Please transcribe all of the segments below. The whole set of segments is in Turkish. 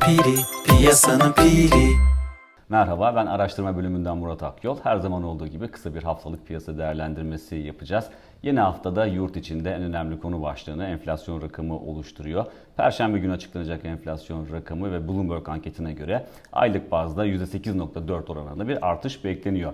piri, piyasanın piri. Merhaba, ben araştırma bölümünden Murat Akyol. Her zaman olduğu gibi kısa bir haftalık piyasa değerlendirmesi yapacağız. Yeni haftada yurt içinde en önemli konu başlığını enflasyon rakamı oluşturuyor. Perşembe günü açıklanacak enflasyon rakamı ve Bloomberg anketine göre aylık bazda %8.4 oranında bir artış bekleniyor.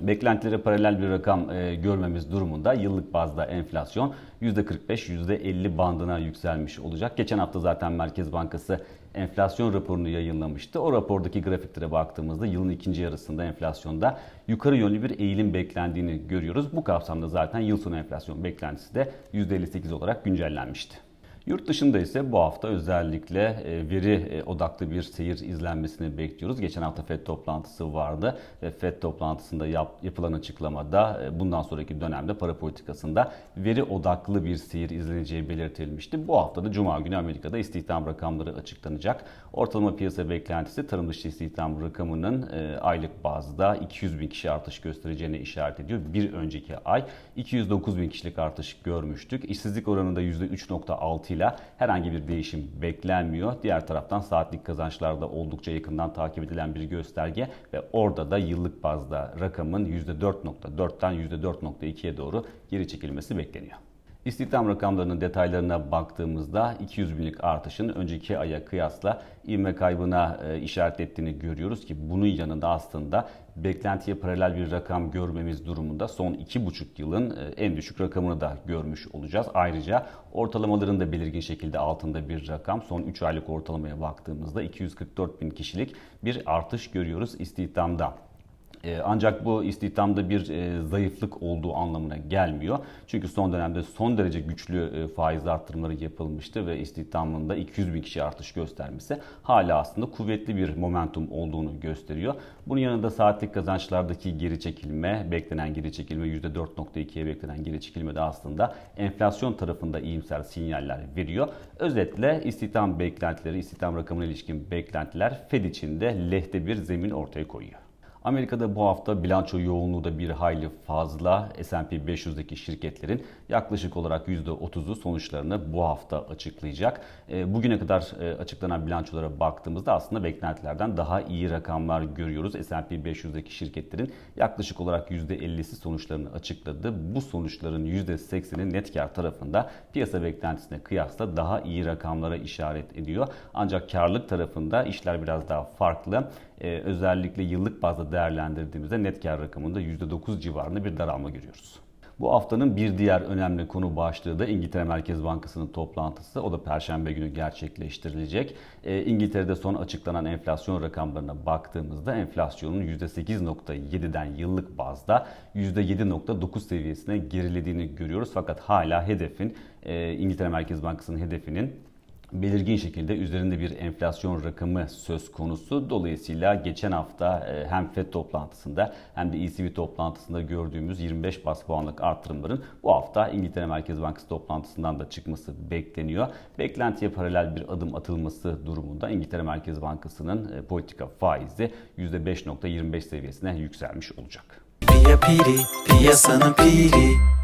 Beklentilere paralel bir rakam e, görmemiz durumunda yıllık bazda enflasyon %45-%50 bandına yükselmiş olacak. Geçen hafta zaten Merkez Bankası enflasyon raporunu yayınlamıştı. O rapordaki grafiklere baktığımızda yılın ikinci yarısında enflasyonda yukarı yönlü bir eğilim beklendiğini görüyoruz. Bu kapsamda zaten yıl sonu enflasyon beklentisi de %58 olarak güncellenmişti. Yurt dışında ise bu hafta özellikle e, veri e, odaklı bir seyir izlenmesini bekliyoruz. Geçen hafta FED toplantısı vardı ve FED toplantısında yap, yapılan açıklamada e, bundan sonraki dönemde para politikasında veri odaklı bir seyir izleneceği belirtilmişti. Bu hafta da Cuma günü Amerika'da istihdam rakamları açıklanacak. Ortalama piyasa beklentisi tarım dışı istihdam rakamının aylık bazda 200 bin kişi artış göstereceğine işaret ediyor. Bir önceki ay 209 bin kişilik artış görmüştük. İşsizlik oranında %3.6 ile herhangi bir değişim beklenmiyor. Diğer taraftan saatlik kazançlarda oldukça yakından takip edilen bir gösterge ve orada da yıllık bazda rakamın %4.4'ten %4.2'ye doğru geri çekilmesi bekleniyor. İstihdam rakamlarının detaylarına baktığımızda 200 binlik artışın önceki aya kıyasla ivme kaybına e, işaret ettiğini görüyoruz ki bunun yanında aslında beklentiye paralel bir rakam görmemiz durumunda son 2,5 yılın e, en düşük rakamını da görmüş olacağız. Ayrıca ortalamaların da belirgin şekilde altında bir rakam. Son 3 aylık ortalamaya baktığımızda 244 bin kişilik bir artış görüyoruz istihdamda. Ee, ancak bu istihdamda bir e, zayıflık olduğu anlamına gelmiyor. Çünkü son dönemde son derece güçlü e, faiz arttırımları yapılmıştı ve istihdamında 200 bin kişi artış göstermesi hala aslında kuvvetli bir momentum olduğunu gösteriyor. Bunun yanında saatlik kazançlardaki geri çekilme, beklenen geri çekilme %4.2'ye beklenen geri çekilme de aslında enflasyon tarafında iyimser sinyaller veriyor. Özetle istihdam beklentileri, istihdam rakamına ilişkin beklentiler Fed için de lehte bir zemin ortaya koyuyor. Amerika'da bu hafta bilanço yoğunluğu da bir hayli fazla. S&P 500'deki şirketlerin yaklaşık olarak %30'u sonuçlarını bu hafta açıklayacak. E, bugüne kadar e, açıklanan bilançolara baktığımızda aslında beklentilerden daha iyi rakamlar görüyoruz. S&P 500'deki şirketlerin yaklaşık olarak %50'si sonuçlarını açıkladı. Bu sonuçların %80'i net kar tarafında piyasa beklentisine kıyasla daha iyi rakamlara işaret ediyor. Ancak karlılık tarafında işler biraz daha farklı. Ee, özellikle yıllık bazda değerlendirdiğimizde net kar rakamında %9 civarında bir daralma görüyoruz. Bu haftanın bir diğer önemli konu başlığı da İngiltere Merkez Bankası'nın toplantısı. O da Perşembe günü gerçekleştirilecek. E, İngiltere'de son açıklanan enflasyon rakamlarına baktığımızda enflasyonun %8.7'den yıllık bazda %7.9 seviyesine gerilediğini görüyoruz. Fakat hala hedefin e, İngiltere Merkez Bankası'nın hedefinin belirgin şekilde üzerinde bir enflasyon rakamı söz konusu. Dolayısıyla geçen hafta e, hem FED toplantısında hem de ECB toplantısında gördüğümüz 25 bas puanlık artırımların bu hafta İngiltere Merkez Bankası toplantısından da çıkması bekleniyor. Beklentiye paralel bir adım atılması durumunda İngiltere Merkez Bankası'nın e, politika faizi %5.25 seviyesine yükselmiş olacak. Piya piri, piyasanın piri.